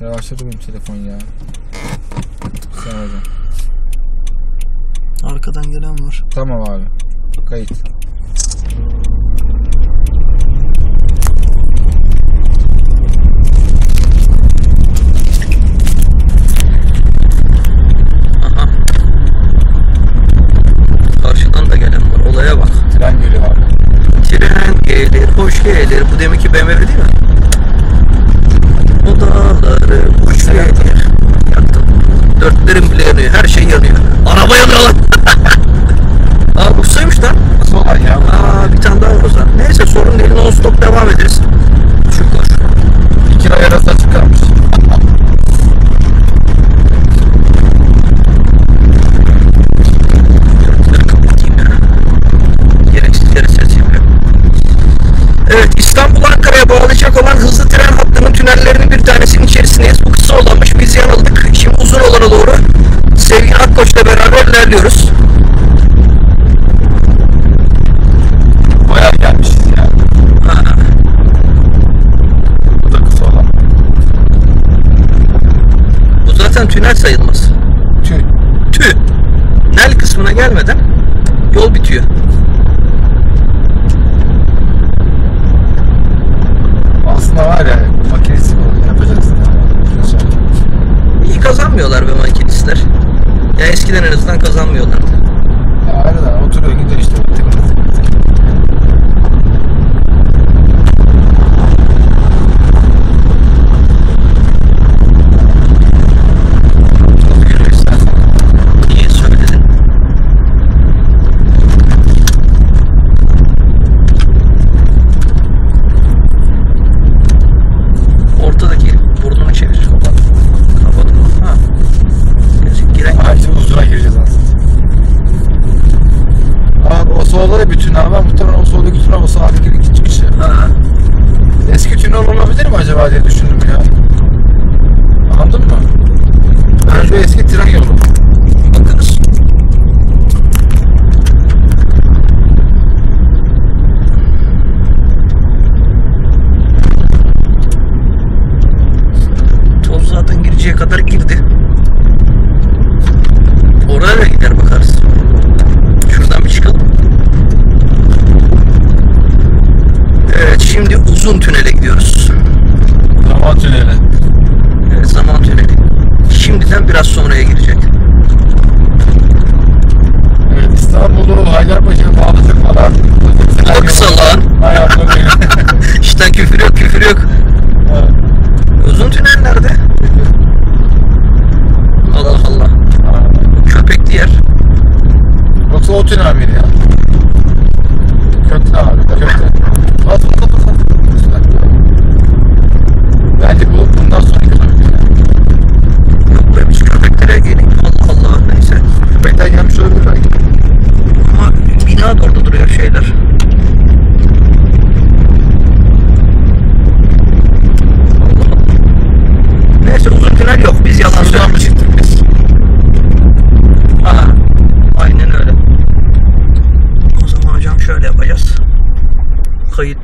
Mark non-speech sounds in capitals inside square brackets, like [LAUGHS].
Yavaşladı benim telefon ya. Sen hocam. Arkadan gelen var. Tamam abi. Kayıt. Karşıdan da gelen var. Olaya bak. Tren geliyor abi. Tren gelir, hoş gelir. Bu demek ki BMW değil mi? Gelir. Yaktım. Dörtlerim bile yanıyor. Her şey yanıyor. Beraber ilerliyoruz. Bayağı gelmişiz ya. Bu da kısa olan. bu zaten tünel sayılmaz. Tüh. Tüh. Nel kısmına gelmeden yol bitiyor. Aslında var ya makinesi yapacaksın ya. İyi kazanmıyorlar be makinistler. Eskiden en azından kazanmıyorlardı. Acaba diye düşündüm ya. Anladın mı? Şu eski tren yolu. Bakınız. Toz zaten gireceğe kadar girdi. Oraya da gider bakarız. Şuradan bir çıkalım. Evet şimdi uzun tünele gidiyoruz. Zaman tüneli. Evet, zaman tüneli. Şimdiden biraz sonraya girecek. Evet İstanbul'u Haydarpaşa'ya bağlayacak falan. O kısa lan. [LAUGHS] İşten küfür yok küfür yok. Uzun tünel nerede? Allah Allah. Köpekli yer. Yoksa o tünel miydi ya? Kökte abi kökte. Bas قيد.